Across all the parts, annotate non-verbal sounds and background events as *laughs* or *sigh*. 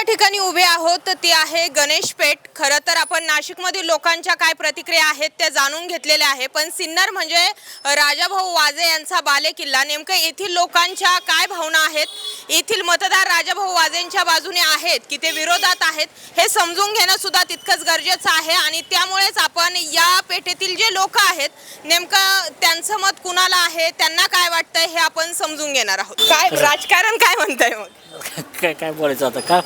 ज्या ठिकाणी उभे आहोत ती आहे गणेश पेठ. खरं तर आपण नाशिकमधील लोकांच्या काय प्रतिक्रिया आहेत त्या जाणून घेतलेल्या आहे. पण सिन्नर म्हणजे राजाभाऊ वाजे यांचा बालेकिल्ला. नेमकं येथील लोकांच्या काय भावना आहेत? येथील मतदार राजाभाऊ वाजेंच्या बाजूने आहेत की ते विरोधात आहेत? हे समजून घेणं सुद्धा तितकंच गरजेचं आहे आणि त्यामुळेच आपण या पेठेतील जे लोक आहेत नेमकं त्यांचं मत कुणाला आहे त्यांना काय वाटतंय हे आपण समजून घेणार आहोत. काय राजकारण काय म्हणतंय मग? काय काय बोलायचं आता? का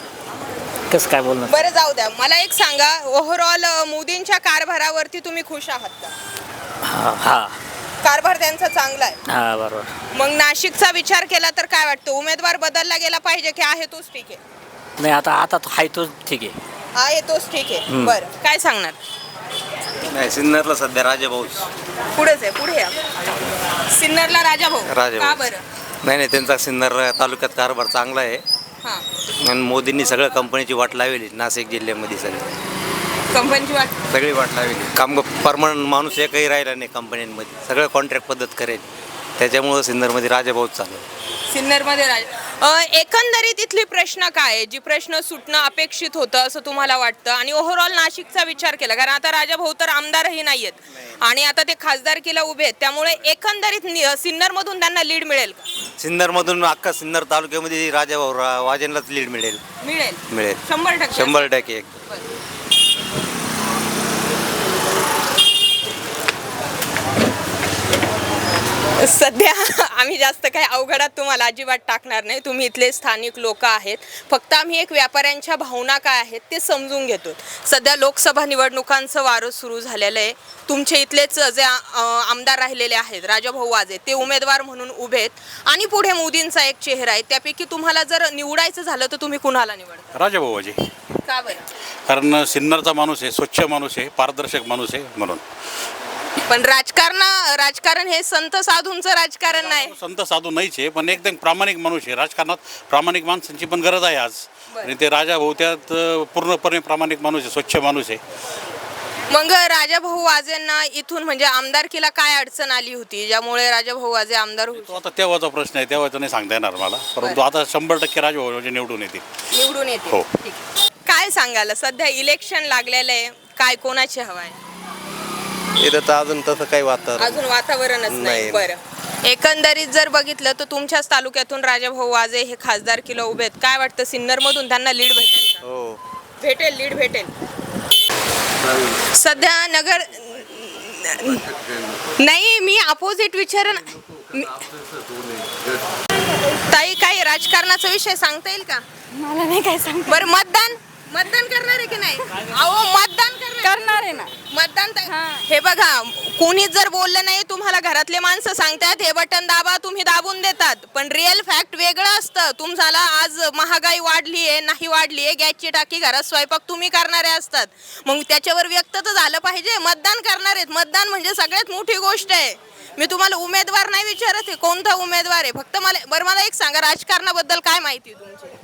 कसं काय बोलणार? बरं जाऊ द्या. मला एक सांगा ओव्हरऑल मोदींच्या कारभारावरती तुम्ही खुश आहात का? हा हा. कारभार त्यांचा चांगला आहे. हा बरोबर. मग नाशिकचा विचार केला तर काय वाटतं? उमेदवार बदलला गेला पाहिजे की आहे तोच ठीक आहे? नाही आता आता तो हाय तोच ठीक आहे. आहे तोच ठीक आहे. हम्म. बरं. काय सांगणार? नाही सिन्नरला सध्या राजाभाऊच पुढेच आहे पुढे या. सिन्नरला राजा भाऊ. राजाभाऊ. का बरं? नाही नाही त्यांचा सिन्नर तालुक्यात कारभार चांगला आहे. आणि मोदींनी सगळं कंपनीची वाट लावली नाशिक जिल्ह्यामध्ये सगळी. कंपनीची वाट? सगळी वाट लावली. काम परमनंट माणूस एकही राहिला नाही कंपन्यांमध्ये सगळं कॉन्ट्रॅक्ट पद्धत करेल. त्याच्यामुळं सिन्नरमध्ये राजाभाऊच चालू. सिन्नरमध्ये राज एकंदरीत इथली प्रश्न काय आहे? जी प्रश्न सुटणं अपेक्षित होतं असं तुम्हाला वाटतं? आणि ओव्हरऑल नाशिकचा विचार केला कारण आता राजा भाऊ तर आमदारही नाहीयेत. आणि आता ते खासदारकीला उभे आहेत त्यामुळे एकंदरीत नि- सिन्नरमधून त्यांना लीड मिळेल का? सिन्नरमधून अख्खा सिन्नर तालुक्यामध्ये राजाभाऊ रा वाजेंलाच लीड मिळेल. मिळेल? मिळेल. शंभर टक्के? शंभर टक्के. सध्या आम्ही जास्त काही अवघडात तुम्हाला अजिबात टाकणार नाही. तुम्ही इथले स्थानिक लोक आहेत. फक्त आम्ही एक व्यापाऱ्यांच्या भावना काय आहेत ते समजून घेतो. सध्या लोकसभा निवडणुकांचं वारं सुरू झालेलं आहे. तुमचे इथलेच जे आमदार राहिलेले आहेत राजाभाऊ वाजे ते उमेदवार म्हणून उभे आहेत. आणि पुढे मोदींचा एक चेहरा आहे. त्यापैकी तुम्हाला जर निवडायचं झालं तर तुम्ही कुणाला निवडता? राजाभाऊजी का बरं? कारण सिन्नरचा माणूस आहे स्वच्छ माणूस आहे पारदर्शक माणूस आहे म्हणून. पण राजकारण राजकारण हे संत साधूंचं राजकारण नाही. संत साधू नाहीच आहे पण एकदम प्रामाणिक माणूस आहे. राजकारणात प्रामाणिक माणसांची पण गरज आहे आज. आणि ते राजाभाऊ त्यात अं, पूर्णपणे प्रामाणिक माणूस आहे स्वच्छ माणूस आहे. मग राजाभाऊ वाजेंना इथून म्हणजे आमदारकीला काय अडचण आली होती ज्यामुळे राजाभाऊ वाजे आमदार होऊ तो आता तेव्हाचा प्रश्न आहे तेव्हाचा नाही सांगता येणार मला. परंतु आता शंभर टक्के राजाभाऊ निवडून येतील. निवडून येते हो. काय सांगाल? सध्या इलेक्शन लागलेलं आहे. काय कोणाची हवा आहे? इथं तर अजून तसं काही वातावरण अजून वातावरणच नाही नाही. बरं. एकंदरीत जर बघितलं तर तुमच्याच तालुक्यातून राजाभाऊ वाजे हे खासदार किलो उभे आहेत. काय वाटतं सिन्नर मधून त्यांना लीड भेटेल का? हो. भेटेल लीड भेटेल. सध्या नगर नाही मी अपोजिट विचार ताई काही राजकारणाचा विषय सांगता येईल का? मला नाही काय सांग बरं मतदान? मतदान करणार आहे की नाही? अहो मतदान करणार. करणार आहे ना. मतदान तर- हा. हे बघा कोणीच जर बोललं नाही तुम्हाला घरातले माणसं सांगतात हे बटन दाबा तुम्ही दाबून देतात. पण रिअल फॅक्ट वेगळं असतं. तुमच्याला आज महागाई वाढली आहे नाही वाढली आहे गॅसची टाकी घरात स्वयंपाक तुम्ही करणारे असतात. मग त्याच्यावर व्यक्त तर झालं पाहिजे. मतदान करणार आहेत. मतदान म्हणजे सगळ्यात मोठी गोष्ट आहे. मी तुम्हाला उमेदवार नाही विचारत आहे. कोणता उमेदवार आहे? फक्त मला बरं मला एक सांगा राजकारणाबद्दल काय माहिती आहे तुमची?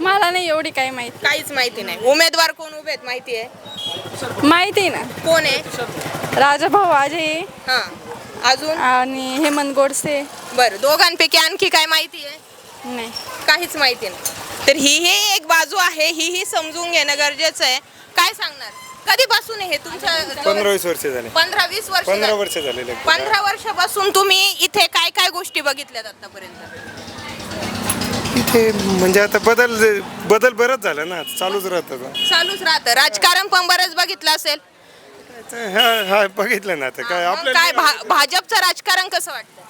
मला नाही एवढी काही माहिती. काहीच माहिती नाही. उमेदवार कोण उभे आहेत माहिती आहे माहिती आहे ना. कोण आहे? राजाभाऊ आजे हा. अजून? आणि हेमंत गोडसे. बरं दोघांपैकी आणखी काय माहिती आहे नाही. काहीच माहिती नाही. तर ही ही एक बाजू आहे ही ही समजून घेणं गरजेचं आहे. काय सांगणार? कधीपासून आहे हे तुमचं पंधरा वीस वर्ष झाले. पंधरा वीस वर्ष पंधरा झाली. वर्ष झालेले. पंधरा वर्षापासून तुम्ही इथे काय काय गोष्टी बघितल्यात आतापर्यंत? इथे म्हणजे आता बदल बदल बरंच झालं ना चालूच राहतं चालूच राहतं. राजकारण पण बरंच बघितलं असेल. हा हा बघितलं ना आता. काय मग काय भा- भाजपचं राजकारण कसं वाटतं?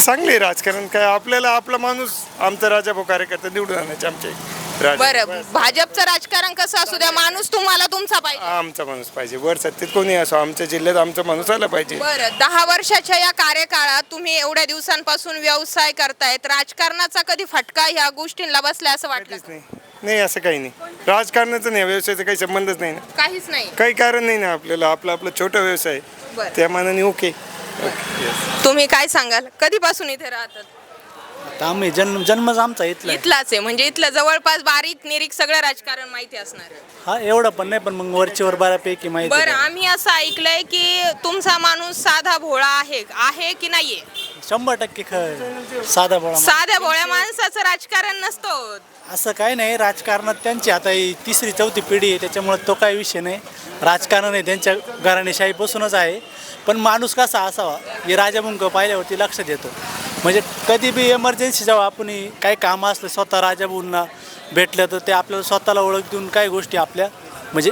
चांगले राजकारण. काय आपल्याला आपला माणूस आमचा राजाभाऊ कार्यकर्ता निवडून आणायचे आमचे राजा बरं भाजपचं राजकारण कसं असू द्या माणूस तुम्हाला तुमचा पाहिजे. आमचा माणूस पाहिजे वर सत्तेत कोणी असो आमच्या जिल्ह्यात आमचा माणूस आला पाहिजे. बरं दहा वर्षाच्या या कार्यकाळात तुम्ही एवढ्या दिवसांपासून व्यवसाय करतायत राजकारणाचा कधी फटका ह्या गोष्टींना बसला असं वाटलं काहीच नाही. नाही असं काही नाही. राजकारणाचं नाही व्यवसायाचा काही संबंधच नाही ना. काहीच नाही. काही कारण नाही ना आपल्याला आपला आपला छोटा व्यवसाय. बरं. त्या मानाने ओके. तुम्ही काय सांगाल? कधीपासून इथे राहतात? आम्ही जन्म जन्मच आमचा इथला आहे. इथलाच आहे म्हणजे इथलं जवळपास बारीक निरीक सगळं राजकारण माहिती असणार आहे. हा एवढं पण नाही पण मग वरचीवर बऱ्यापैकी माहिती बरं आहे. आम्ही असं ऐकलंय की तुमचा माणूस साधा भोळा आहे आहे की नाहीये शंभर टक्के ख साधा बोळा साध्या भोळ्या माणसाचं राजकारण नसतो. असं काय नाही राजकारणात त्यांची आता ही तिसरी चौथी पिढी आहे त्याच्यामुळे तो काही विषय नाही राजकारण आहे त्यांच्या घराणेशाहीपासूनच आहे पण माणूस कसा असावा हे राजामुंक पाहिल्यावरती लक्षात येतो म्हणजे कधी बी एमर्जन्सी जेव्हा आपण काही कामं असलं स्वतः राजाभाऊंना भेटलं तर ते आपल्याला स्वतःला ओळख देऊन काही गोष्टी आपल्या म्हणजे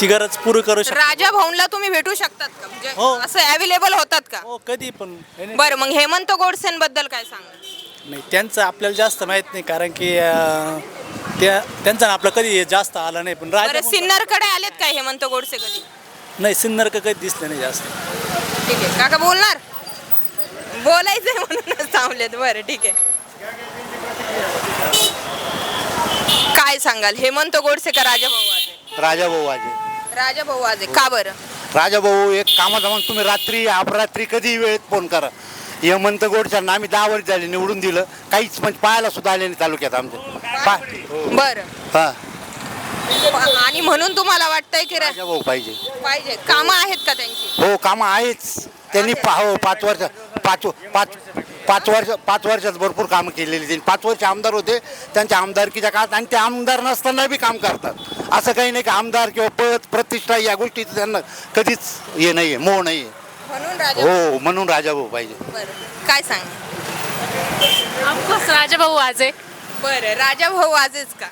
ती गरज पुरी करू शकतो राजा भाऊंला तुम्ही भेटू शकतात का? म्हणजे हो. असं अवेलेबल होतात का? हो कधी पण. हे नाही- बरं मग हेमंत गोडसेंबद्दल काय सांगा नाही त्यांचं आपल्याला जास्त माहीत नाही कारण की अं, त्या त्यांचा आपलं कधी जास्त आला नाही पण बरं राजा सिन्नरकडे आलेत का हेमंत गोडसे कधी? नाही सिन्नर का कधी दिसलं नाही जास्त. ठीक आहे. काका बोलणार? बोलायचंय म्हणूनच थांबलेत. बरं ठीक आहे. काय सांगाल? हेमंत गोडसे का राजाभाऊ वाजे. राजाभाऊ आजे राजाभाऊ वाजे का बरं? राजाभाऊ एक कामाचा मग तुम्ही रात्री अपरात्री कधी वेळेत फोन करा. हेमंत गोडच्या आम्ही दहा वर्ष झाले निवडून दिलं. काहीच म्हणजे पाहायला सुद्धा आले नाही तालुक्यात आमच्या पा बरं. हा. आणि म्हणून तुम्हाला वाटतंय की रा- राजाभाऊ पाहिजे. पाहिजे. कामं आहेत का त्यांची? हो कामं आहेच. त्यांनी पा हो पाच वर्ष पाच पाच पाच वर्ष पाच वर्षात भरपूर कामं केलेली त्यांनी पाच वर्ष आमदार होते त्यांच्या आमदारकीच्या काळात आणि ते आमदार नसताना बी काम करतात. असं काही नाही की आमदार किंवा पद प्रतिष्ठा या गोष्टी त्यांना कधीच हे नाही आहे मोह नाही आहे म्हणून राजा हो म्हणून राजाभाऊ पाहिजे. बरं काय सांग ऑफकोर्स राजाभाऊ वाजे. बरं राजाभाऊ वाजेच का?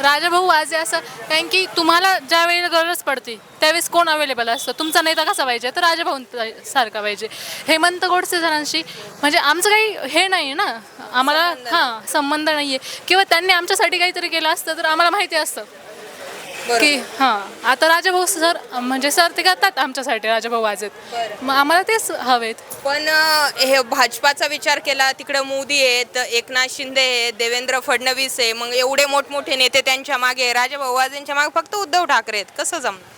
राजाभाऊ वाजे असं कारण की तुम्हाला ज्या वेळेला गरज पडते त्यावेळेस कोण अवेलेबल असतं? तुमचा नेता कसा पाहिजे? तर राजाभाऊ सारखा पाहिजे. हेमंत गोडसे जणांशी म्हणजे आमचं काही हे नाही आहे ना? आम्हाला हां संबंध नाही आहे किंवा त्यांनी आमच्यासाठी काहीतरी केलं असतं तर आम्हाला माहिती असतं. की हां. आता राजाभाऊ सर म्हणजे सर ते करतात आमच्यासाठी राजाभाऊ वाजेत. मग आम्हाला तेच हवेत. पण अं, हे भाजपाचा विचार केला तिकडं मोदी आहेत एकनाथ शिंदे आहेत देवेंद्र फडणवीस आहे मग एवढे मोठमोठे नेते त्यांच्या मागे राजाभाऊ वाजेंच्या मागे फक्त उद्धव ठाकरे आहेत. कसं जमणार?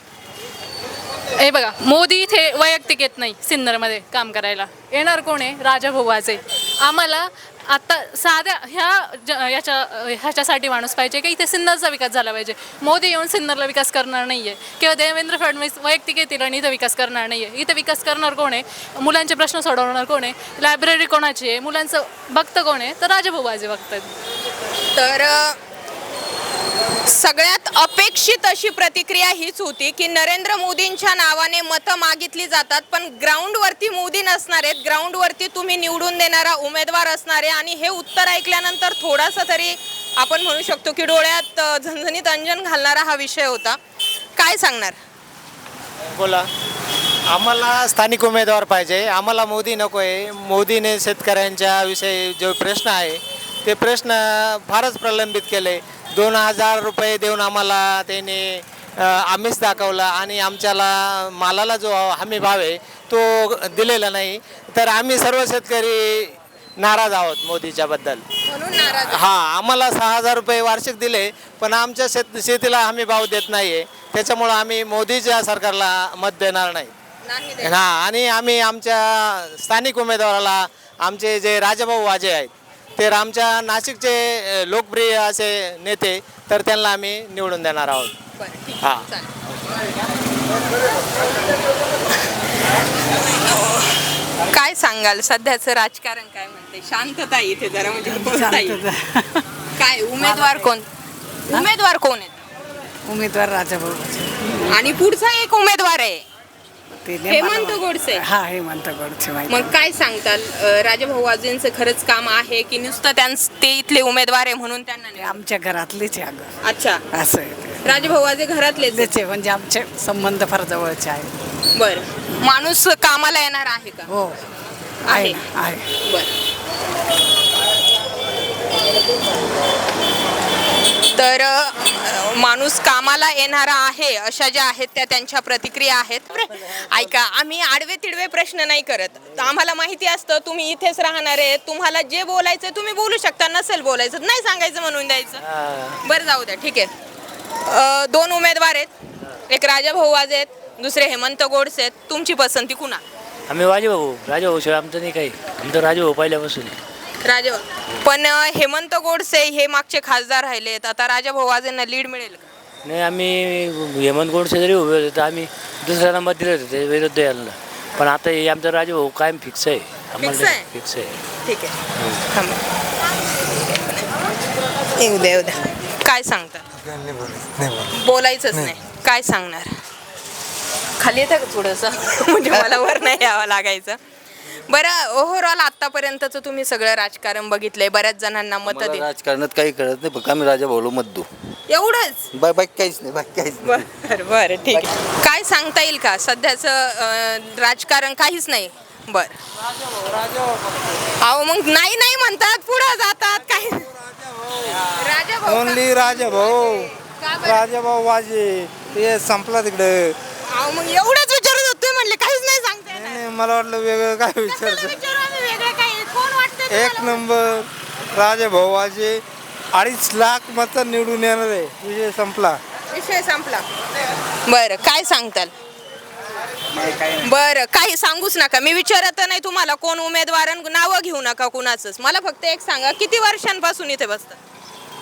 हे बघा मोदी इथे वैयक्तिक येत नाही सिन्नरमध्ये काम करायला. येणार कोण आहे? राजाभाऊ वाजे. आम्हाला आता साध्या ह्या ज याच्या ह्याच्यासाठी माणूस पाहिजे की इथे सिन्नरचा विकास झाला पाहिजे. मोदी येऊन सिन्नरला विकास करणार नाही आहे किंवा देवेंद्र फडणवीस वैयक्तिक येतील आणि इथं विकास करणार नाही आहे इथं विकास करणार कोण आहे? मुलांचे प्रश्न सोडवणार कोण आहे? लायब्ररी कोणाची आहे? मुलांचं बघतं कोण आहे? तर राजाभाऊ वाजे बघतात तर सगळ्यात अपेक्षित अशी प्रतिक्रिया हीच होती की नरेंद्र मोदींच्या नावाने मतं मागितली जातात पण ग्राउंडवरती मोदी नसणार आहेत. ग्राउंडवरती तुम्ही निवडून देणारा उमेदवार असणार आहे. आणि हे उत्तर ऐकल्यानंतर थोडासा तरी आपण म्हणू शकतो की डोळ्यात झणझणीत अंजन घालणारा हा विषय होता. काय सांगणार? बोला. आम्हाला स्थानिक उमेदवार पाहिजे. आम्हाला मोदी नको आहे. मोदीने शेतकऱ्यांच्या विषयी जो प्रश्न आहे ते प्रश्न फारच प्रलंबित केले. दोन हजार रुपये देऊन आम्हाला त्याने आमिष दाखवला आणि आमच्याला मालाला जो हमी भाव आहे तो दिलेला नाही तर आम्ही सर्व शेतकरी नाराज आहोत मोदीच्या बद्दल म्हणून नाराज आहे. हा आम्हाला सहा हजार रुपये वार्षिक दिले पण आमच्या शेत शेतीला हमी भाव देत नाहीये त्याच्यामुळं आम्ही मोदीच्या सरकारला मत देणार नाही. हा आणि आम्ही आमच्या स्थानिक उमेदवाराला आमचे जे राजाभाऊ वाजे आहेत ते आमच्या नाशिकचे लोकप्रिय असे नेते तर त्यांना आम्ही निवडून देणार आहोत. हा आहे, चालेल. काय सांगाल? सध्याचं राजकारण काय म्हणते? शांतता आहे इथे जरा म्हणजे बोलता येईल. काय उमेदवार कोण? उमेदवार कोण आहेत? उमेदवार राजाभाऊ आणि पुढचा एक उमेदवार आहे. ते हेमंत गोडसे. हा हेमंत गोडसे माहिती. मग काय सांगताल? अं, राजाभाऊ वाजेंचं खरंच काम आहे की नुसतं त्यांच ते इथले उमेदवार आहे म्हणून त्यांना ते? आमच्या घरातलेच आहे अगं. अच्छा. असं आहे ते. राजाभाऊ वाजे घरातलेच आहेत. त्याचे म्हणजे आमचे संबंध फार जवळचे आहेत. बरं. माणूस कामाला येणार आहे का? हो. आहे आहे. आहे. बर. तर माणूस कामाला येणारा आहे अशा ज्या आहेत त्या त्यांच्या प्रतिक्रिया आहेत. ऐका आम्ही आडवे तिडवे प्रश्न नाही करत. आम्हाला माहिती असतं तुम्ही इथेच राहणार आहे तुम्हाला जे बोलायचं तुम्ही बोलू शकता नसेल बोलायचं नाही सांगायचं म्हणून द्यायचं. बरं जाऊ द्या ठीक आहे. दोन उमेदवार आहेत. एक राजाभाऊ वाजे आहेत दुसरे हेमंत गोडसे आहेत. तुमची पसंती कुणा? आम्ही राजेभाऊ राजेभाऊ शिवाय आमचं नाही काही. आमचं राजेभाऊ पहिल्यापासून. राजा पण अ, हेमंत गोडसे हे मागचे खासदार राहिलेत. आता राजाभाऊ वाजेंना लीड मिळेल का? नाही आम्ही हेमंत गोडसे जरी उभे होते तर आम्ही दुसऱ्याला मत दिलं होतं ते विरुद्ध यायला. पण आता हे आमचं राजेभाऊ कायम फिक्स आहे. Fix आहे? फिक्स आहे. ठीक आहे. थांबा. येऊ द्या येऊ द्या. काय सांगतात बोलायचंच नाही. काय सांगणार? खाली येतं का थोडंसं? *laughs* म्हणजे मला वर नाही यावं लागायचं. बरं ओव्हरऑल आतापर्यंतच तुम्ही सगळं राजकारण बघितलंय बऱ्याच जणांना मत मला दे राजकारणात काही कळत नाही फक्त आम्ही राजा भाऊला मत देऊ. एवढंच? बाय बाकी काहीच नाही बाकी काहीच नाही. बर बर ठीक आहे. काय सांगता येईल का? सध्याचं अं, राजकारण काहीच नाही. बर. अहो मग नाही नाही म्हणतात पुढे जातात काय राजा भाऊ का? ओनली राजा भाऊ. का बरं? राजा भाऊ वाजे. ते संपला तिकडे. अहो मग एवढंच विचारत होते तुम्ही म्हणले काहीच नाही सांगता येणार. मला वाटलं वेगळं काय विचारतं विचारू आम्ही वेगळं काय? कोण वाटतं एक? नंबर. राजा भाऊ वाजे अडीच लाख मत निवडून येणार आहे. विषय संपला. विषय संपला. बरं काय सांगताल? बरं काही सांगूच नका. मी विचारत नाही तुम्हाला कोण उमेदवार नावं घेऊ नका कुणाचंच. मला फक्त एक सांगा किती वर्षांपासून इथे बसतात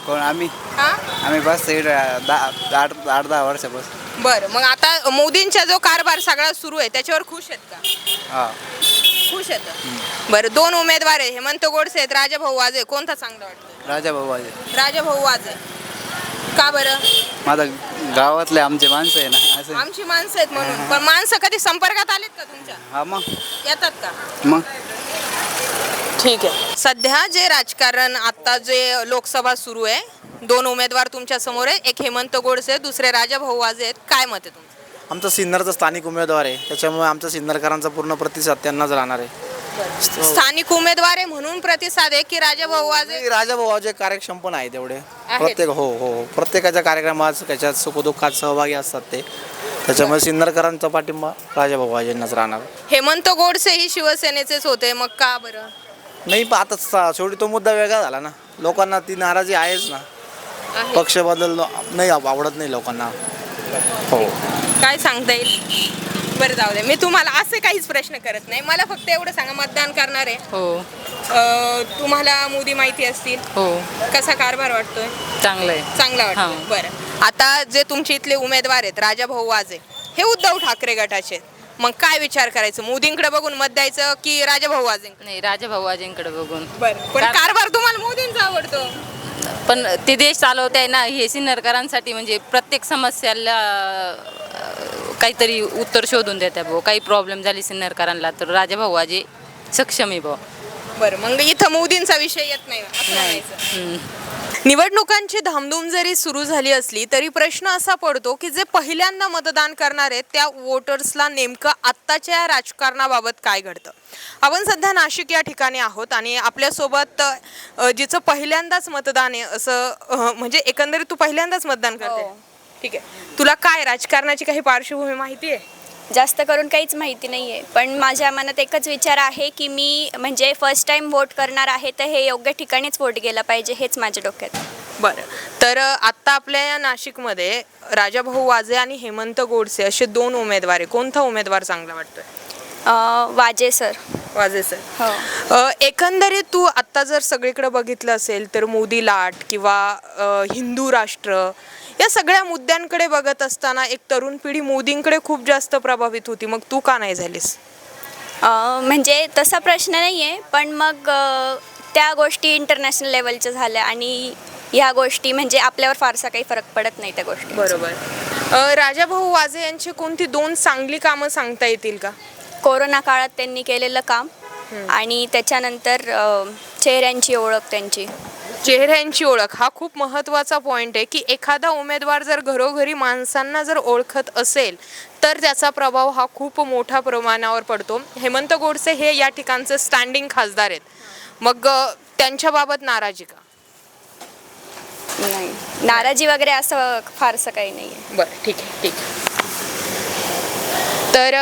कोण आम्ही? हा? आम्ही बस दहा आठ आठ दहा वर्षापासून. बरं मग आता मोदींचा जो कारभार सगळा सुरू आहे त्याच्यावर खुश आहेत का? हा. खुश आहेत? बरं दोन उमेदवार आहे हेमंत गोडसे आहेत राजाभाऊ वाजे कोणता चांगला वाटतो राजा भाऊ वाजे राजाभाऊ वाजे का बरं? माझा गावातले आमचे माणसं आहे ना असं आमची माणसं आहेत म्हणून. पण माणसं कधी संपर्कात आलेत का तुमच्या? हा मग. येतात का? मग? ठीक आहे. सध्या जे राजकारण आता जे लोकसभा सुरू आहे दोन उमेदवार तुमच्यासमोर आहे एक हेमंत गोडसे दुसरे राजाभाऊ वाजे आहेत. काय मत आहे तुमचं? आमचा सिन्नरचा स्थानिक उमेदवार आहे. त्याच्यामुळे आमचा सिन्नरकरांचा पूर्ण प्रतिसाद त्यांनाच राहणार आहे. स्थानिक उमेदवार आहे म्हणून प्रतिसाद आहे की राजाभाऊ वाजे राजा भाऊचे कार्यक्षम पण आहेत तेवढे. प्रत्येक हो हो हो. प्रत्येकाच्या कार्यक्रमात त्याच्यात सुखदुःखात सहभागी असतात ते. त्याच्यामुळे सिन्नरकरांचा पाठिंबा राजा भाऊ वाजेंनाच राहणार. हेमंत गोडसे ही शिवसेनेचेच होते. मग का बरं? नाही पण आता सा- शेवटी तो मुद्दा वेगळा झाला ना. लोकांना ती नाराजी आहेच ना. आहे. पक्ष बदल नाही आव- आवडत नाही लोकांना. हो. काय सांगता येईल? बरं जाऊ दे. मी तुम्हाला असे काहीच प्रश्न करत नाही. मला फक्त एवढं सांगा मतदान करणार आहे. हो. अं, तुम्हाला मोदी माहिती असतील. हो. कसा कारभार वाटतोय? चांगलं आहे. चांगला वाटतो हां. बरं. आता जे तुमचे इथले उमेदवार आहेत राजाभाऊ वाजे हे उद्धव ठाकरे गटाचे आहेत. मग काय विचार करायचं? मोदींकडे बघून मत द्यायचं की राजाभाऊ वाजेंकडे? नाही राजा भाऊजींकडे बघून. बरं. पण कार- कारभार तुम्हाला मोदींचा आवडतो. पण ते देश चालवते ना हे सिन्नरकरांसाठी म्हणजे प्रत्येक समस्याला काहीतरी उत्तर शोधून देते भाऊ. काही प्रॉब्लेम झाली सिन्नरकरांना तर राजा आजे सक्षम आहे भाऊ. बरं मग इथं मोदींचा विषय येत नाही. असं म्हणायचं. निवडणुकांची धामधूम जरी सुरू झाली असली तरी प्रश्न असा पडतो की जे पहिल्यांदा मतदान करणार आहेत त्या वोटर्सला नेमकं आत्ताच्या या राजकारणाबाबत काय घडतं? आपण सध्या नाशिक या ठिकाणी आहोत आणि आपल्यासोबत अ, जिचं पहिल्यांदाच मतदान आहे असं अ, म्हणजे एकंदरीत तू पहिल्यांदाच मतदान करते. ठीक आहे. तुला काय राजकारणाची काही पार्श्वभूमी माहिती आहे? जास्त करून काहीच माहिती नाही आहे पण माझ्या मनात एकच विचार आहे की मी म्हणजे फर्स्ट टाइम वोट करणार आहे तर हे योग्य ठिकाणीच वोट गेलं पाहिजे हेच माझ्या डोक्यात. आहे. बरं. तर आत्ता आपल्या या नाशिकमध्ये राजाभाऊ वाजे आणि हेमंत गोडसे असे दोन उमेदवार आहे कोणता उमेदवार चांगला वाटतोय? अं, वाजे सर. वाजे सर. हो. अ, एकंदरीत तू आत्ता जर सगळीकडे बघितलं असेल तर मोदी लाट किंवा अ, हिंदू राष्ट्र या सगळ्या मुद्द्यांकडे बघत असताना एक तरुण पिढी मोदींकडे खूप जास्त प्रभावित होती. मग तू का नाही झालीस? म्हणजे तसा प्रश्न नाही आहे पण मग त्या गोष्टी इंटरनॅशनल लेवलच्या झाल्या आणि ह्या गोष्टी म्हणजे आपल्यावर फारसा काही फरक पडत नाही त्या गोष्टी बरोबर. राजाभाऊ वाजे यांची कोणती दोन चांगली कामं सांगता येतील का? कोरोना काळात त्यांनी केलेलं काम आणि त्याच्यानंतर चेहऱ्यांची ओळख त्यांची. चेहऱ्यांची ओळख. हा खूप महत्त्वाचा पॉईंट आहे की एखादा उमेदवार जर घरोघरी माणसांना जर ओळखत असेल तर त्याचा प्रभाव हा खूप मोठ्या प्रमाणावर पडतो. हेमंत गोडसे हे या ठिकाणचे स्टँडिंग खासदार आहेत. मग त्यांच्याबाबत नाराजी का? नाही. नाराजी वगैरे असं फारसं काही नाही आहे बरं ठीक आहे ठीक आहे. तर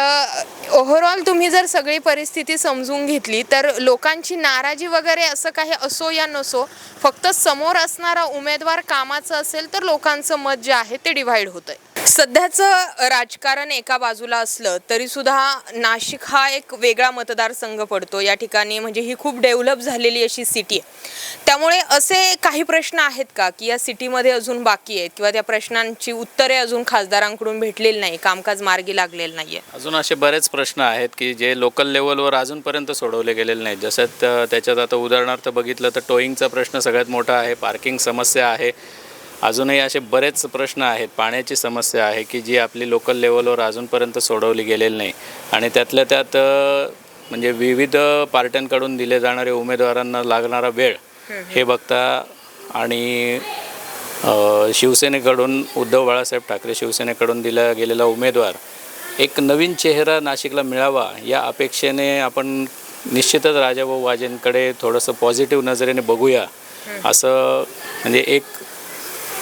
ओव्हरऑल तुम्ही जर सगळी परिस्थिती समजून घेतली तर लोकांची नाराजी वगैरे असं काही असो या नसो फक्त समोर असणारा उमेदवार कामाचं असेल तर लोकांचं मत जे आहे ते डिव्हाइड होतंय. सध्याचं राजकारण एका बाजूला असलं तरीसुद्धा नाशिक हा एक वेगळा मतदारसंघ पडतो. या ठिकाणी म्हणजे ही खूप डेव्हलप झालेली अशी सिटी आहे. त्यामुळे असे काही प्रश्न आहेत का? की या सिटीमध्ये अजून बाकी आहेत किंवा त्या प्रश्नांची उत्तरे अजून खासदारांकडून भेटलेली नाही कामकाज मार्गी लागलेलं आहे अजून असे बरेच प्रश्न आहेत की जे लोकल लेवलवर अजूनपर्यंत सोडवले गेलेले नाहीत. जसं त्याच्यात आता उदाहरणार्थ बघितलं तर टोईंगचा प्रश्न सगळ्यात मोठा आहे पार्किंग समस्या आहे. अजूनही असे बरेच प्रश्न आहेत पाण्याची समस्या आहे की जी आपली लोकल लेवलवर अजूनपर्यंत सोडवली गेलेली नाही. आणि त्यातल्या त्यात म्हणजे विविध पार्ट्यांकडून दिले जाणारे उमेदवारांना लागणारा वेळ हे बघता आणि शिवसेनेकडून उद्धव बाळासाहेब ठाकरे शिवसेनेकडून दिला गेलेला उमेदवार एक नवीन चेहरा नाशिकला मिळावा या अपेक्षेने आपण निश्चितच राजाभाऊ वाजेंकडे थोडंसं पॉझिटिव्ह नजरेने बघूया असं म्हणजे एक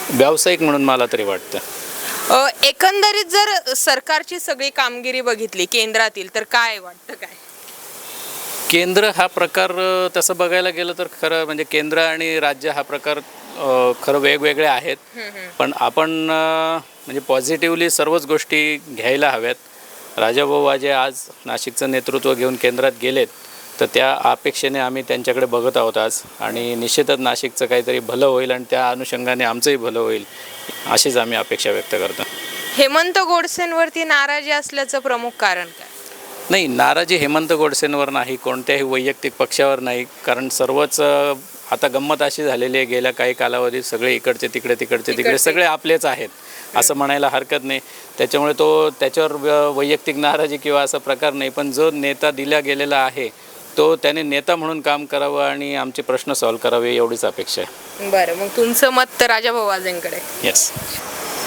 व्यावसायिक म्हणून मला तरी वाटतं. एकंदरीत जर सरकारची सगळी कामगिरी बघितली केंद्रातील तर काय वाटतं काय? केंद्र हा प्रकार तसं बघायला गेलं तर खरं म्हणजे केंद्र आणि राज्य हा प्रकार खरं वेगवेगळे आहेत. पण आपण म्हणजे पॉझिटिव्हली सर्वच गोष्टी घ्यायला हव्यात. राजाभाऊ वाजे आज नाशिकचं नेतृत्व घेऊन केंद्रात गेलेत तर त्या अपेक्षेने आम्ही त्यांच्याकडे बघत आहोत आज. आणि निश्चितच नाशिकचं काहीतरी भलं होईल आणि त्या अनुषंगाने आमचंही भलं होईल अशीच आम्ही अपेक्षा व्यक्त करतो. हेमंत गोडसेंवरती नाराजी असल्याचं प्रमुख कारण काय? नाही नाराजी हेमंत गोडसेंवर नाही कोणत्याही वैयक्तिक पक्षावर नाही. कारण सर्वच आता गंमत अशी झालेली आहे गेल्या काही कालावधीत सगळे इकडचे तिकडे तिकडचे तिकडे. सगळे आपलेच आहेत. असं म्हणायला हरकत नाही. त्याच्यामुळे तो त्याच्यावर वैयक्तिक नाराजी किंवा असा प्रकार नाही. पण जो नेता दिला गेलेला आहे तो त्याने नेता म्हणून काम करावं आणि आमचे प्रश्न सॉल्व्ह करावे एवढीच अपेक्षा आहे. बरं मग तुमचं मत तर राजाभाऊ वाजेंकडे. येस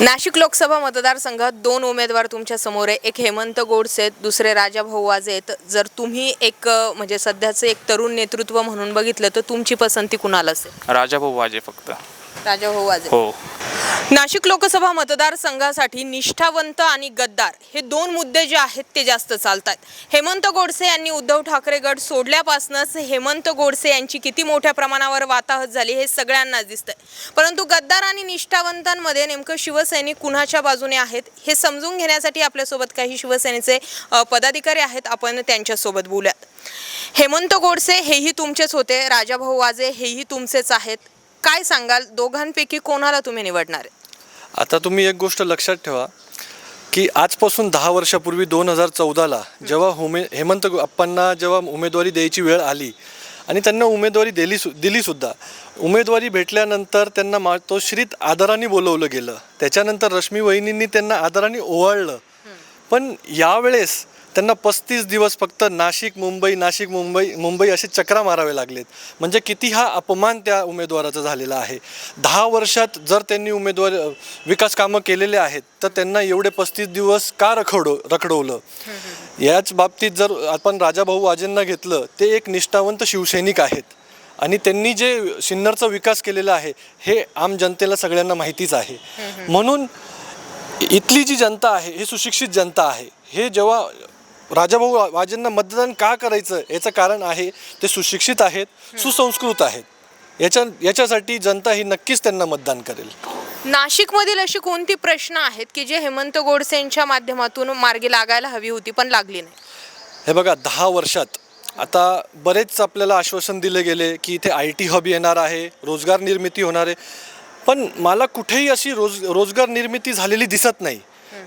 नाशिक लोकसभा मतदारसंघात दोन उमेदवार तुमच्यासमोर आहे. एक हेमंत गोडसे आहेत, दुसरे राजाभाऊ वाजे आहेत. जर तुम्ही एक म्हणजे सध्याचं एक तरुण नेतृत्व म्हणून बघितलं तर तुमची पसंती कुणाला असेल? राजाभाऊ वाजे फक्त. राजाभाऊ वाजे. हो. नाशिक लोकसभा मतदारसंघासाठी निष्ठावंत आणि गद्दार हे दोन मुद्दे जे आहेत ते जास्त चालतात हेमंत गोडसे यांनी उद्धव ठाकरे गट सोडल्यापासूनच हेमंत गोडसे यांची किती मोठ्या प्रमाणावर वाताहत झाली हे सगळ्यांनाच दिसतंय. परंतु गद्दार आणि निष्ठावंतांमध्ये नेमकं शिवसैनिक कुणाच्या बाजूने आहेत हे समजून घेण्यासाठी आपल्यासोबत काही शिवसेनेचे पदाधिकारी आहेत. आपण त्यांच्यासोबत बोलूयात. हेमंत गोडसे हेही तुमचेच होते. राजाभाऊ वाजे हेही तुमचेच आहेत. काय सांगाल? दोघांपैकी कोणाला तुम्ही निवडणार? आता तुम्ही एक गोष्ट लक्षात ठेवा की आजपासून दहा वर्षापूर्वी दोन हजार चौदाला जेव्हा होमे हेमंत अप्पांना जेव्हा उमेदवारी द्यायची वेळ आली आणि त्यांना उमेदवारी दिली सु दिलीसुद्धा उमेदवारी भेटल्यानंतर त्यांना मातोश्रीत आदराने बोलवलं गेलं. त्याच्यानंतर रश्मी वहिनींनी त्यांना आदराने ओवाळलं. पण यावेळेस त्यांना पस्तीस दिवस फक्त नाशिक मुंबई नाशिक मुंबई मुंबई असे चक्रा मारावे लागलेत. म्हणजे किती हा अपमान त्या उमेदवाराचा झालेला आहे. दहा वर्षात जर त्यांनी उमेदवार विकास कामं केलेले आहेत तर त्यांना एवढे पस्तीस दिवस का रखडो रखडवलं? याच बाबतीत जर आपण राजाभाऊ वाजेंना घेतलं ते एक निष्ठावंत शिवसैनिक आहेत. आणि त्यांनी जे सिन्नरचा विकास केलेला आहे हे आम जनतेला सगळ्यांना माहितीच आहे. म्हणून इथली जी जनता आहे ही सुशिक्षित जनता आहे हे जेव्हा राजाभाऊ वाजेंना मतदान का करायचं याचं कारण आहे ते सुशिक्षित आहेत सुसंस्कृत आहेत. याच्या याच्यासाठी जनता ही नक्कीच त्यांना मतदान करेल. नाशिकमधील अशी कोणती प्रश्न आहेत की जे हेमंत गोडसेंच्या माध्यमातून मार्गी लागायला हवी होती पण लागली नाही? हे बघा दहा वर्षात आता बरेच आपल्याला आश्वासन दिले गेले की इथे आय टी हब येणार आहे रोजगार निर्मिती होणार आहे. पण मला कुठेही अशी रोज रोजगार निर्मिती झालेली दिसत नाही.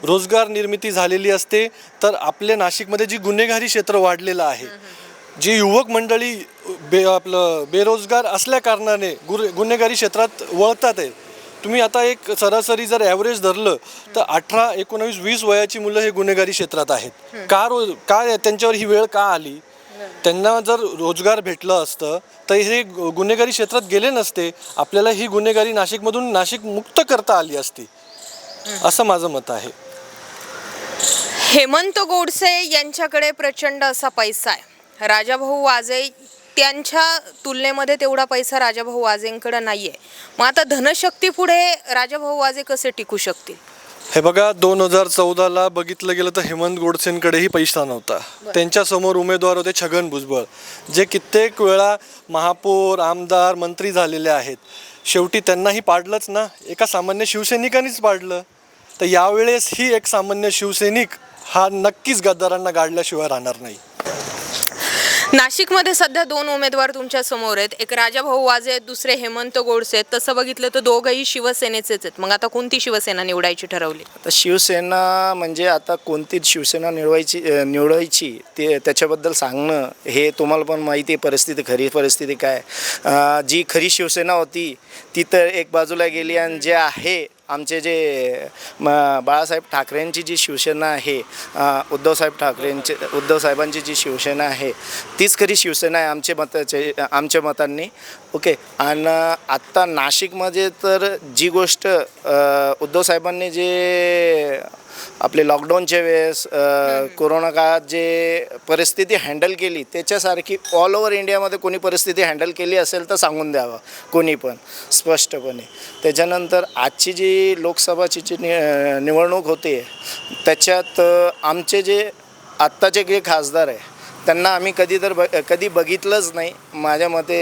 रोजगार निर्मिती झालेली असते तर आपल्या नाशिकमध्ये जी गुन्हेगारी क्षेत्र वाढलेलं आहे जी युवक मंडळी बे आपलं बेरोजगार असल्या कारणाने गुर गुन्हेगारी क्षेत्रात वळतात आहे. तुम्ही आता एक सरासरी जर ॲव्हरेज धरलं तर अठरा एकोणावीस वीस वयाची मुलं हे गुन्हेगारी क्षेत्रात आहेत. का रोज का त्यांच्यावर ही वेळ का आली? त्यांना जर रोजगार भेटलं असतं तर हे गुन्हेगारी क्षेत्रात गेले नसते आपल्याला ही गुन्हेगारी नाशिकमधून नाशिक मुक्त करता आली असती. असं माझं मत आहे. हेमंत गोडसे यांच्याकडे प्रचंड असा पैसा आहे. राजाभाऊ वाजे त्यांच्या तुलनेमध्ये तेवढा पैसा राजाभाऊ वाजेंकडे नाहीये. मग आता धनशक्ती पुढे राजाभाऊ वाजे कसे टिकू शकतील? हे बघा दोन हजार चौदाला बघितलं गेलं तर हेमंत गोडसेंकडेही पैसा नव्हता. त्यांच्यासमोर उमेदवार होते छगन भुजबळ जे कित्येक वेळा महापौर आमदार मंत्री झालेले आहेत. शेवटी त्यांनाही पाडलंच ना? एका सामान्य शिवसैनिकांनीच पाडलं. तर यावेळेस ही एक सामान्य शिवसैनिक हा नक्कीच गद्दारांना गाडल्याशिवाय राहणार नाही. नाशिकमध्ये सध्या दोन उमेदवार तुमच्यासमोर आहेत. एक राजाभाऊ वाजे आहेत दुसरे हेमंत गोडसे आहेत. तसं बघितलं तर दोघंही शिवसेनेचेच आहेत. मग आता कोणती शिवसेना निवडायची ठरवली? आता शिवसेना म्हणजे आता कोणती शिवसेना निवडायची अ, निवडायची ते त्याच्याबद्दल सांगणं हे तुम्हाला पण माहिती आहे. परिस्थिती खरी परिस्थिती काय? अ, जी खरी शिवसेना होती ती तर एक बाजूला गेली आणि जे आहे आमचे जे बाळासाहेब ठाकरेंची जी शिवसेना आहे उद्धवसाहेब ठाकरेंची उद्धवसाहेबांची जी शिवसेना आहे तीच खरी शिवसेना आहे आमचे मताचे आमच्या मतांनी. ओके? आणि आत्ता नाशिकमध्ये तर जी गोष्ट उद्धवसाहेबांनी जे आपले लॉकडाऊनच्या वेळेस कोरोना काळात जे परिस्थिती हँडल केली त्याच्यासारखी ऑल ओव्हर इंडियामध्ये कोणी परिस्थिती हँडल केली असेल तर सांगून द्यावं कोणी पण स्पष्टपणे. त्याच्यानंतर आजची जी लोकसभाची जी निवडणूक होते त्याच्यात आमचे जे आत्ताचे जे खासदार आहे त्यांना आम्ही कधी तर ब कधी बघितलंच नाही. माझ्या मते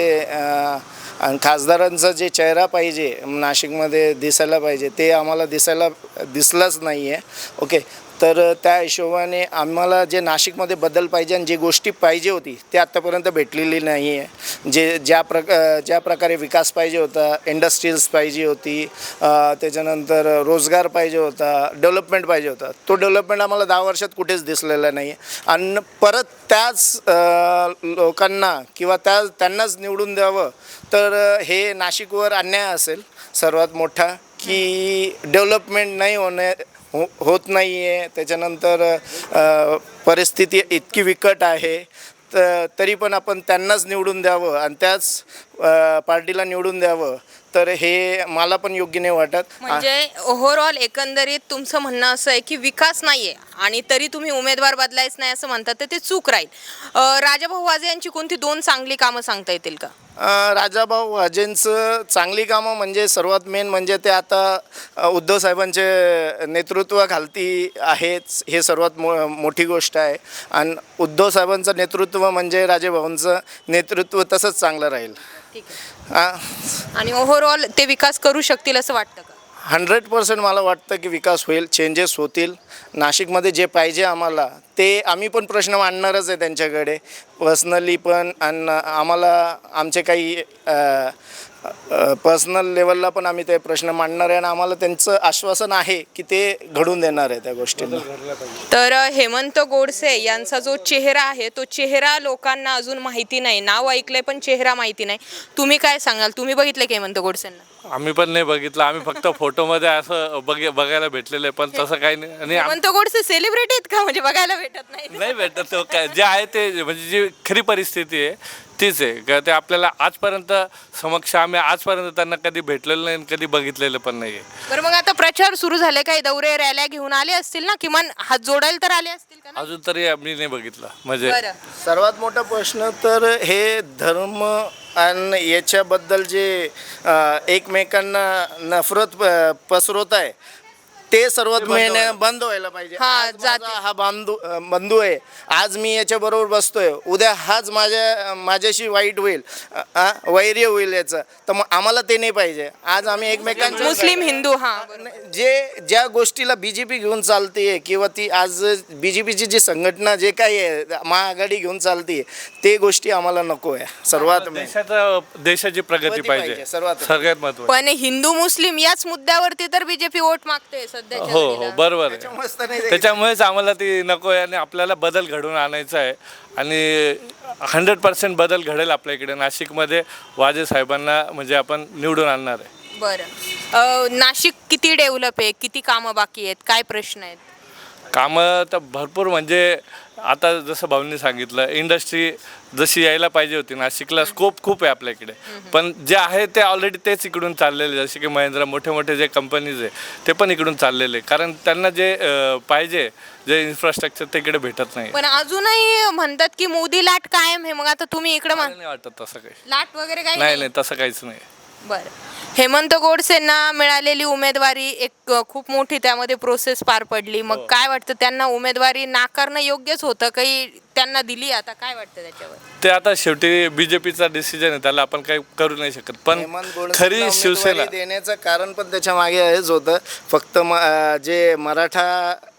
आणि खासदारांचा जे चेहरा पाहिजे नाशिकमध्ये दिसायला पाहिजे ते आम्हाला दिसायला दिसलंच नाही आहे ओके तर त्या हिशोबाने आम्हाला जे नाशिकमध्ये बदल पाहिजे आणि जी गोष्टी पाहिजे होती ते आत्तापर्यंत भेटलेली नाही आहे जे ज्या प्रक ज्या प्रकारे विकास पाहिजे होता इंडस्ट्रीज पाहिजे होती त्याच्यानंतर रोजगार पाहिजे होता डेव्हलपमेंट पाहिजे होता. तो डेव्हलपमेंट आम्हाला दहा वर्षात कुठेच दिसलेला नाही आहे आणि परत त्याच लोकांना किंवा त्या त्यांनाच निवडून द्यावं तर हे नाशिकवर अन्याय असेल सर्वात मोठा की डेव्हलपमेंट नाही होणे हो होत नाही आहे त्याच्यानंतर परिस्थिती इतकी विकट आहे. तर तरी पण आपण त्यांनाच निवडून द्यावं आणि त्याच पार्टीला निवडून द्यावं. तर हे मला पण योग्य नाही वाटत. म्हणजे ओव्हरऑल एकंदरीत तुमचं म्हणणं असं आहे की विकास नाहीये आणि तरी तुम्ही उमेदवार बदलायच नाही असं म्हणतात तर ते चूक राहील. राजाभाऊ वाजे यांची कोणती दोन चांगली कामं सांगता येतील का? राजाभाऊ वाजेंचं चांगली कामं म्हणजे सर्वात मेन म्हणजे ते आता अ, उद्धव साहेबांचे नेतृत्वाखालती आहेच हे सर्वात मो मोठी गोष्ट आहे. आणि उद्धव साहेबांचं नेतृत्व म्हणजे राजेभाऊंचं नेतृत्व तसंच चांगलं राहील. ठीक आहे. आ- आणि ओव्हरऑल ते विकास करू शकतील असं वाटतं का? हंड्रेड पर्सेंट मला वाटतं की विकास होईल चेंजेस होतील. नाशिकमध्ये जे पाहिजे आम्हाला ते आम्ही पण प्रश्न मांडणारच आहे त्यांच्याकडे. पर्सनली पण आणि आम्हाला आमचे काही पर्सनल लेवलला पण आम्ही ते प्रश्न मांडणार आहे आणि आम्हाला त्यांचं आश्वासन आहे की ते घडून देणार आहे त्या गोष्टींना. तर हेमंत गोडसे यांचा जो चेहरा आहे तो चेहरा लोकांना अजून माहिती नाही. नाव ऐकलंय पण चेहरा माहिती नाही. तुम्ही काय सांगाल? तुम्ही बघितलं की हेमंत गोडसेंना? आम्ही पण नाही बघितलं. आम्ही फक्त फोटोमध्ये असं बघ बघायला भेटलेलं आहे पण तसं काही नाही. आणि हेमंत गोडसे सेलिब्रिटी आहेत का? म्हणजे बघायला भेटत नाही. नाही भेटत तो काय. जे आहे ते म्हणजे जी खरी परिस्थिती आहे तीच आहे. का ते आपल्याला आजपर्यंत समक्ष आम्ही आजपर्यंत त्यांना कधी भेटलेलं नाही आणि कधी बघितलेलं पण नाही आहे बरं मग आता प्रचार सुरू झाले. काही दौरे रॅल्या घेऊन आले असतील ना? किमान हात जोडायला तर आले असतील का अजून तरी आम्ही नाही बघितलं. म्हणजे बरं. सर्वात मोठा प्रश्न तर हे धर्म आणि याच्याबद्दल जे अ, एकमेकांना नफरत प- पसरवत आहे ते सर्वात मेन बंद व्हायला. पाहिजे. आज माझा हा बांधू अ, बंधू आहे. आज मी याच्याबरोबर बसतोय. उद्या हाच माझ्या माझ्याशी वाईट होईल. अ, वैर्य होईल याचं. तर मग आम्हाला ते नाही पाहिजे. आज आम्ही एकमेकांच्या मुस्लिम हिंदू हा. जे ज्या गोष्टीला बी जे पी घेऊन चालते किंवा ती आज बी जे संघटना जे काही आहे महाआघाडी घेऊन चालते ते गोष्टी आम्हाला नको आहे. सर्वात main. देशाचं देशाची प्रगती प्रगती पाहिजे. पाहिजे, सर्वात सगळ्यात महत्वाचं. पण हिंदू मुस्लिम याच मुद्द्यावरती तर बीजेपी वोट मागते सध्याच्या हो हो घडीला. बरोबर आहे. त्याच्यामुळेच आम्हाला ती नको आहे आणि आपल्याला बदल घडवून आणायचा आहे. आणि हंड्रेड पर्सेंट बदल घडेल आपल्या इकडे. नाशिकमध्ये वाजे साहेबांना म्हणजे आपण निवडून आणणार आहे. बरं. अ, नाशिक किती डेव्हलप आहे? किती कामं बाकी आहेत? काय प्रश्न आहेत? कामं तर भरपूर म्हणजे आता जसं भाऊंनी सांगितलं इंडस्ट्री जशी यायला पाहिजे होती नाशिकला स्कोप खूप आहे आपल्या इकडे पण जे आहे ते ऑलरेडी तेच इकडून चाललेले जसे की महिंद्रा मोठे मोठे जे कंपनीज आहे ते पण इकडून चाललेले कारण त्यांना जे अं, पाहिजे जे इन्फ्रास्ट्रक्चर ते इकडे भेटत नाही. पण अजूनही म्हणतात की मोदी लाट कायम आहे. मग आता तुम्ही इकडे नाही वाटत तसं काही. लाट वगैरे काही नाही? नाही तसं काहीच नाही. बरं. हेमंत गोडसेंना मिळालेली उमेदवारी एक अ, खूप मोठी त्यामध्ये प्रोसेस पार पडली. मग काय वाटतं त्यांना उमेदवारी नाकारणं योग्यच होतं काही त्यांना दिली आता काय वाटतं त्याच्यावर? ते आता शेवटी बीजेपीचा डिसिजन आहे त्याला आपण काही करू नाही शकत. पण खरी उमेदवारी शिवसेना देण्याचं कारण पण त्याच्यामागे हेच होतं. फक्त म अं, जे मराठा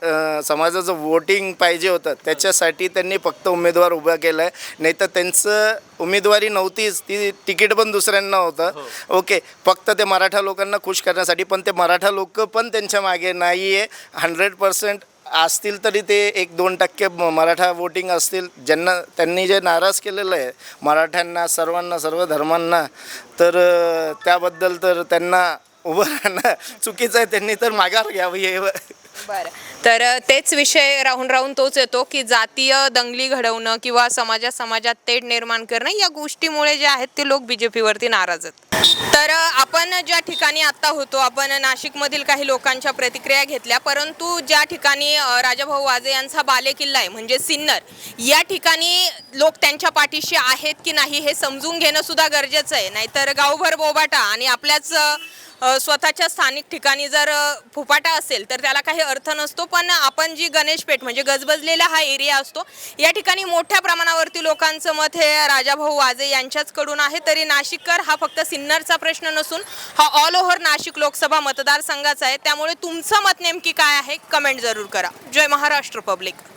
अं, समाजाचं वोटिंग पाहिजे होतं त्याच्यासाठी त्यांनी फक्त उमेदवार उभा केला आहे नाही तर त्यांचं उमेदवारी नव्हतीच ती तिकीट पण दुसऱ्यांना होतं. ओके फक्त ते मराठा लोकांना खुश करण्यासाठी पण ते मराठा लोक पण त्यांच्या मागे नाही आहे हंड्रेड पर्सेंट असतील तरी ते एक दोन टक्के मराठा वोटिंग असतील. ज्यांना त्यांनी जे नाराज केलेलं आहे मराठ्यांना सर्वांना सर्व धर्मांना तर त्याबद्दल तर त्यांना उभं राहणं चुकीचं आहे. त्यांनी तर माघार घ्यावी. हे बरं. तर तेच विषय राहून राहून तोच येतो की जातीय दंगली घडवणं किंवा समाजात समाजात तेढ निर्माण करणं या गोष्टीमुळे जे आहेत ते लोक बीजेपीवरती नाराज आहेत. तर आपण ज्या ठिकाणी आत्ता होतो आपण नाशिकमधील काही लोकांच्या प्रतिक्रिया घेतल्या परंतु ज्या ठिकाणी राजाभाऊ वाजे यांचा बालेकिल्ला आहे म्हणजे सिन्नर या ठिकाणी लोक त्यांच्या पाठीशी आहेत की नाही हे समजून घेणं सुद्धा गरजेचं आहे. नाहीतर गावभर बोबाटा आणि आपल्याच स्वतःच्या स्थानिक ठिकाणी जर फुपाटा असेल तर त्याला काही अर्थ नसतो. पण आपण जी गणेशपेठ म्हणजे गजबजलेला हा एरिया असतो या ठिकाणी मोठ्या प्रमाणावरती लोकांचं मत हे राजाभाऊ वाजे यांच्याचकडून आहे. तरी नाशिककर हा फक्त सिन्नरचा प्रश्न नसून हा ऑल ओव्हर नाशिक लोकसभा मतदारसंघाचा आहे. त्यामुळे तुमचं मत नेमकी काय आहे? कमेंट जरूर करा. जय महाराष्ट्र पब्लिक